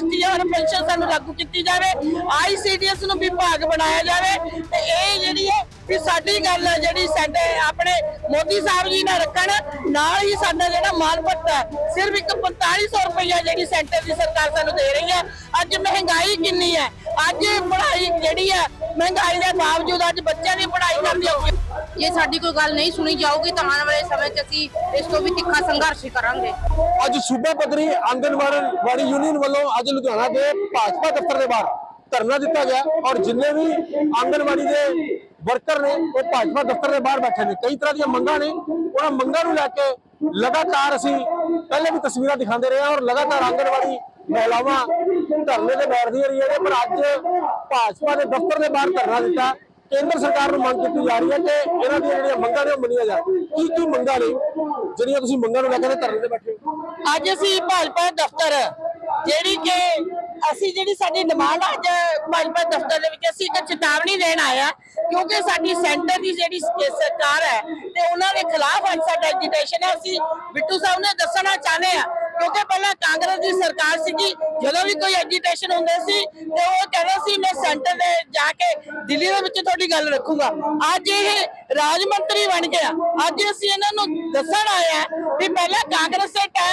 ਗ੍ਰਸਤੀ pension ਸਾਨੂੰ ਲਾਗੂ ਕੀਤੀ ਜਾਵੇ ਆਈਸੀਡੀਐਸ ਨੂੰ ਵਿਭਾਗ ਬਣਾਇਆ ਜਾਵੇ। ਤੇ ਇਹ ਜਿਹੜੀ ਹੈ ਵੀ ਸਾਡੀ ਗੱਲ ਜਿਹੜੀ ਸਾਡੇ ਆਪਣੇ ਮੋਦੀ ਸਾਹਿਬ ਜੀ ਨੇ ਰੱਖਣ, ਨਾਲ ਹੀ ਸਾਡਾ ਜਿਹੜਾ ਮਾਲ ਭੱਤਾ ਸਿਰਫ ਇੱਕ 4500 ਰੁਪਈਆ ਜਿਹੜੀ ਸੈਂਟਰ ਦੀ ਸਰਕਾਰ ਸਾਨੂੰ ਦੇ ਰਹੀ ਹੈ। ਅੱਜ ਮਹਿੰਗਾਈ ਕਿੰਨੀ ਹੈ? ਅੱਜ ਪੜ੍ਹਾਈ ਜਿਹੜੀ ਹੈ ਮਹਿੰਗਾਈ ਦੇ ਬਾਵਜੂਦ ਅੱਜ ਬੱਚਿਆਂ ਦੀ ਪੜ੍ਹਾਈ ਕਰਨੀ ਔਖੀ ਜੇ ਸਾਡੀ ਕੋਈ ਗੱਲ ਨਹੀਂ ਸੁਣੀ ਜਾਊਗੀ ਤਾਂ ਆਉਣ ਵਾਲੇ ਸਮੇਂ 'ਚ ਅਸੀਂ ਇਸ ਤੋਂ ਵੀ ਤਿੱਖਾ ਸੰਘਰਸ਼ ਕਰਾਂਗੇ। ਅੱਜ ਸੂਬਾ ਪੱਧਰੀ ਆਂਗਨਵਾੜੀ ਯੂਨੀਅਨ ਵੱਲੋਂ ਅੱਜ ਲੁਧਿਆਣਾ ਦੇ ਭਾਜਪਾ ਦਫ਼ਤਰ ਦੇ ਬਾਹਰ ਧਰਨਾ ਦਿੱਤਾ ਗਿਆ ਔਰ ਜਿੰਨੇ ਵੀ ਆਂਗਨਵਾੜੀ ਦੇ ਵਰਕਰ ਨੇ ਉਹ ਭਾਜਪਾ ਦਫ਼ਤਰ ਦੇ ਬਾਹਰ ਬੈਠੇ ਨੇ। ਕਈ ਤਰ੍ਹਾਂ ਦੀਆਂ ਮੰਗਾਂ ਨੇ ਉਹਨਾਂ ਮੰਗਾਂ ਨੂੰ ਲੈ ਕੇ ਲਗਾਤਾਰ ਅਸੀਂ ਪਹਿਲੇ ਵੀ ਤਸਵੀਰਾਂ ਦਿਖਾਉਂਦੇ ਰਹੇ ਹਾਂ ਔਰ ਲਗਾਤਾਰ ਆਂਗਨਵਾੜੀ ਮਹਿਲਾਵਾਂ ਧਰਨੇ ਤੇ ਬੈਠਦੀਆਂ ਰਹੀ ਹੈ, ਪਰ ਅੱਜ ਭਾਜਪਾ ਦੇ ਦਫ਼ਤਰ ਦੇ ਬਾਹਰ ਧਰਨਾ ਦਿੱਤਾ। ਕੇਂਦਰ ਸਰਕਾਰ ਨੂੰ ਮੰਗ ਕੀਤੀ ਜਾ ਰਹੀ ਹੈ ਕਿ ਇਹਨਾਂ ਦੀਆਂ ਜਿਹੜੀਆਂ ਮੰਗਾਂ ਨੇ ਉਹ ਮੰਨੀਆਂ ਜਾਣ। ਕੀ ਕੀ ਮੰਗਾਂ ਨੇ? ਜਿਹੜੀਆਂ ਤੁਸੀਂ ਮੰਗਾਂ ਨੂੰ ਲੈ ਕੇ ਧਰਨੇ ਤੇ ਬੈਠੇ ਹੋ? ਅੱਜ ਅਸੀਂ ਭਾਜਪਾ ਦਫ਼ਤਰ, ਜਿਹੜੀ ਕਿ ਅਸੀਂ ਜਿਹੜੀ ਸਾਡੀ ਡਿਮਾਂਡ ਅੱਜ ਭਾਜਪਾ ਦਫ਼ਤਰ ਦੇ ਵਿੱਚ ਅਸੀਂ ਇੱਕ ਚੇਤਾਵਨੀ ਦੇਣ ਆਇਆ ਕਿਉਂਕਿ ਸਾਡੀ ਸੈਂਟਰ ਦੀ ਜਿਹੜੀ ਸਰਕਾਰ ਹੈ ਤੇ ਉਹਨਾਂ ਦੇ ਖਿਲਾਫ ਅੱਜ ਸਾਡਾ ਐਜੀਟੇਸ਼ਨ ਹੈ। ਅਸੀਂ ਬਿੱਟੂ ਸਾਹਿਬ ਨੇ ਦੱਸਣਾ ਚਾਹੁੰਦੇ ਆ, ਕਿਉਂਕਿ ਪਹਿਲਾਂ ਕਾਂਗਰਸ ਦੀ ਸਰਕਾਰ ਸੀਗੀ, ਜਦੋਂ ਵੀ ਕੋਈ ਐਜੀਟੇਸ਼ਨ ਹੁੰਦੇ ਸੀ, ਤੇ ਉਹ ਕਹਿੰਦੇ ਸੀ, ਮੈਂ ਸੈਂਟਰ ਦੇ ਜਾ ਕੇ ਦਿੱਲੀ ਦੇ ਵਿੱਚ ਤੁਹਾਡੀ ਗੱਲ ਰੱਖੂਗਾ। ਅੱਜ ਇਹ ਰਾਜ ਮੰਤਰੀ ਬਣ ਗਿਆ ਅੱਜ ਅਸੀਂ ਇਹਨਾਂ ਨੂੰ ਦੱਸਣ ਆਏ ਆ ਵੀ ਪਹਿਲਾਂ ਕਾਂਗਰਸ ਦੇ ਟਾਈਮ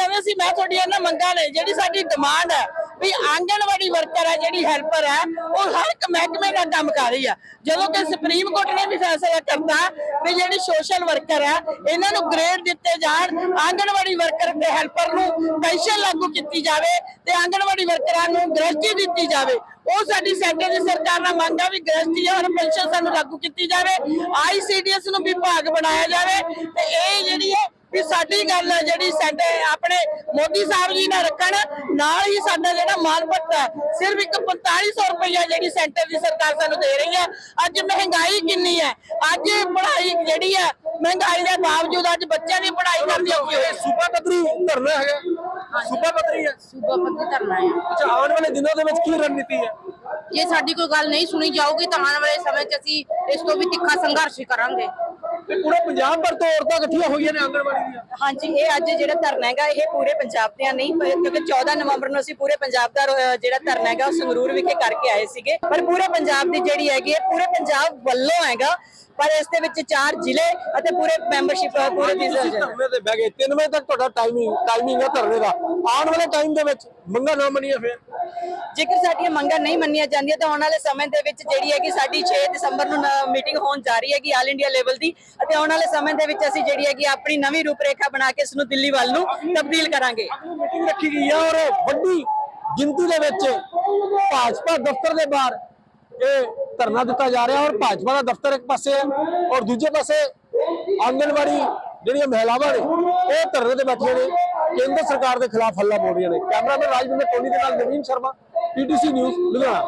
ਕਹਿੰਦੇ ਸੀ, ਮੈਂ ਤੁਹਾਡੀਆਂ ਇਹਨਾਂ ਮੰਗਾਂ ਨੇ ਜਿਹੜੀ ਸਾਡੀ ਡਿਮਾਂਡ ਹੈ, ਵੀ ਆਂਗਣਵਾੜੀ ਵਰਕਰ ਹੈ, ਜਿਹੜੀ ਹੈਲਪਰ ਹੈ, ਉਹ ਹਰ ਇੱਕ ਮਹਿਕਮੇ ਦਾ ਕੰਮ ਕਰ ਰਹੀ ਆ ਜਦੋਂ ਕਿ ਸੁਪਰੀਮ ਕੋਰਟ ਨੇ ਵੀ ਫੈਸਲਾ ਕਰਤਾ ਵੀ ਜਿਹੜੀ ਸੋਸ਼ਲ ਵਰਕਰ ਹੈ, ਇਹਨਾਂ ਨੂੰ ਗ੍ਰੇਡ ਦਿੱਤੇ ਜਾਣ, ਆਂਗਣਵਾੜੀ ਵਰਕਰ ਤੇ ਹੈਲਪਰ ਨੂੰ ਪੈਨਸ਼ਨ ਲਾਗੂ ਕੀਤੀ ਜਾਵੇ ਤੇ ਆਂਗਣਵਾੜੀ ਵਰਕਰਾਂ ਨੂੰ ਗ੍ਰਸਤੀ ਦਿੱਤੀ ਜਾਵੇ। ਉਹ ਸਾਡੀ ਸੈਂਟਰ ਦੀ ਸਰਕਾਰ ਨਾਲ ਮੰਗ ਆ ਵੀ ਗ੍ਰਸਤੀ ਔਰ ਪੈਨਸ਼ਨ ਸਾਨੂੰ ਲਾਗੂ ਕੀਤੀ ਜਾਵੇ। ਆਈਸੀਡੀਐਸ ਨੂੰ ਵਿਭਾਗ ਬਣਾਇਆ ਜਾਵੇ ਤੇ ਇਹ ਜਿਹੜੀ ਹੈ ਵੀ ਸਾਡੀ ਗੱਲ ਹੈ ਜਿਹੜੀ ਸਾਡੇ ਆਪਣੇ ਮੋਦੀ ਸਾਹਿਬ ਜੀ ਨੇ ਰੱਖਣ ਨਾਲ ਹੀ ਸਾਡਾ ਜਿਹੜਾ ਮਾਲ ਭੱਤਾ ਸਿਰਫ ਇੱਕ 4500 ਰੁਪਈਆ ਜਿਹੜੀ ਸੈਂਟਰ ਦੀ ਸਰਕਾਰ ਸਾਨੂੰ ਦੇ ਰਹੀ ਹੈ। ਅੱਜ ਮਹਿੰਗਾਈ ਕਿੰਨੀ ਹੈ? ਅੱਜ ਪੜ੍ਹਾਈ ਜਿਹੜੀ ਹੈ ਮਹਿੰਗਾਈ ਦੇ ਬਾਵਜੂਦ ਅੱਜ ਬੱਚਿਆਂ ਦੀ ਪੜ੍ਹਾਈ ਕਰਨੀ ਔਖੀ ਹੋਈ ਸੂਬਾ ਪੱਧਰੀ ਧਰਨਾ ਹੈਗਾ। ਸੂਬਾ ਪੱਧਰੀ ਹੈ। ਸੂਬਾ ਪੱਧਰੀ ਧਰਨਾ ਹੈ। ਅੱਛਾ ਆਉਣ ਵਾਲੇ ਦਿਨਾਂ ਦੇ ਵਿੱਚ ਕੀ ਰਣਨੀਤੀ ਹੈ? ਜੇ ਸਾਡੀ ਕੋਈ ਗੱਲ ਨਹੀਂ ਸੁਣੀ ਜਾਊਗੀ ਤਾਂ ਆਉਣ ਵਾਲੇ ਸਮੇਂ 'ਚ ਅਸੀਂ ਇਸ ਤੋਂ ਵੀ ਤਿੱਖਾ ਸੰਘਰਸ਼ ਕਰਾਂਗੇ। ਤੇ ਪੂਰੇ ਪੰਜਾਬ ਭਰ ਤੋਂ ਔਰਤਾਂ ਇਕੱਠੀਆਂ ਹੋਈਆਂ ਨੇ ਆਂਗਣਵਾੜੀ ਦੀਆਂ। ਹਾਂਜੀ ਇਹ ਅੱਜ ਜਿਹੜਾ ਧਰਨਾ ਹੈਗਾ ਇਹ ਪੂਰੇ ਪੰਜਾਬ ਦੀਆਂ ਨਹੀਂ ਕਿਉਂਕਿ 14 ਨਵੰਬਰ ਨੂੰ ਅਸੀਂ ਪੂਰੇ ਪੰਜਾਬ ਦਾ ਅਹ, ਜਿਹੜਾ ਧਰਨਾ ਹੈਗਾ ਉਹ ਸੰਗਰੂਰ ਵਿਖੇ ਕਰਕੇ ਆਏ ਸੀਗੇ। ਪਰ ਪੂਰੇ ਪੰਜਾਬ ਦੀ ਜਿਹੜੀ ਹੈਗੀ ਹੈ ਪੂਰੇ ਪੰਜਾਬ ਵੱਲੋਂ ਹੈਗਾ ਪਰ ਇਸ ਦੇ ਵਿੱਚ ਚਾਰ ਜ਼ਿਲ੍ਹੇ ਅਤੇ ਪੂਰੇ ਮੈਂਬਰਸ਼ਿਪ ਪੂਰੇ ਦੀ ਤੁਸੀਂ ਧਰਨੇ ਤੇ ਬਹਿ ਗਏ। 3 ਵਜੇ ਤੱਕ ਤੁਹਾਡਾ ਟਾਈਮਿੰਗ ਟਾਈਮਿੰਗ ਹੈ ਧਰਨੇ ਦਾ। ਆਉਣ ਵਾਲੇ ਟਾਈਮ ਦੇ ਵਿੱਚ ਮੰਗਾਂ ਨਾ ਮੰਨੀਆਂ ਫਿਰ। ਜੇਕਰ ਸਾਡੀਆਂ ਮੰਗਾਂ ਨਹੀਂ ਮੰਨੀਆਂ ਜਾਂਦੀਆਂ ਤਾਂ ਆਉਣ ਵਾਲੇ ਸਮੇਂ ਦੇ ਵਿੱਚ ਜਿਹੜੀ ਹੈਗੀ ਸਾਡੀ 6 ਦਸੰਬਰ ਨੂੰ ਮੀਟਿੰਗ ਹੋਣ ਜਾ ਰਹੀ ਹੈਗੀ ਆਲ ਇੰਡੀਆ ਲੈਵਲ ਦੀ ਅਤੇ ਆਉਣ ਵਾਲੇ ਸਮੇਂ ਦੇ ਵਿੱਚ ਅਸੀਂ ਜਿਹੜੀ ਹੈਗੀ ਆਪਣੀ ਨਵੀਂ ਰੂਪਰੇਖਾ ਬਣਾ ਕੇ ਇਸ ਨੂੰ ਦਿੱਲੀ ਵੱਲ ਨੂੰ ਤਬਦੀਲ ਕਰਾਂਗੇ। ਮੀਟਿੰਗ ਰੱਖੀ ਗਈ ਹੈ ਔਰ ਵੱਡੀ ਗਿਣਤੀ ਦੇ ਵਿੱਚ ਭਾਜਪਾ ਦਫ਼ਤਰ ਦੇ ਬਾਹਰ ਇਹ ਧਰਨਾ ਦਿੱਤਾ ਜਾ ਰਿਹਾ ਔਰ ਭਾਜਪਾ ਦਾ ਦਫ਼ਤਰ ਇੱਕ ਪਾਸੇ ਹੈ ਔਰ ਦੂਜੇ ਪਾਸੇ ਆਂਗਨਵਾੜੀ ਜਿਹੜੀਆਂ ਮਹਿਲਾਵਾਂ ਨੇ ਉਹ ਧਰਨੇ ਤੇ ਬੈਠੀਆਂ ਨੇ, ਕੇਂਦਰ ਸਰਕਾਰ ਦੇ ਖਿਲਾਫ ਹੱਲਾ ਬੋਲ ਰਹੀਆਂ ਨੇ। ਕੈਮਰਾਮੈਨ ਰਾਜਵਿੰਦਰ ਟੋਨੀ ਦੇ ਨਾਲ ਨਵੀਨ ਸ਼ਰਮਾ ਪੀਟੀਸੀ ਨਿਊਜ਼ ਲੁਧਿਆਣਾ।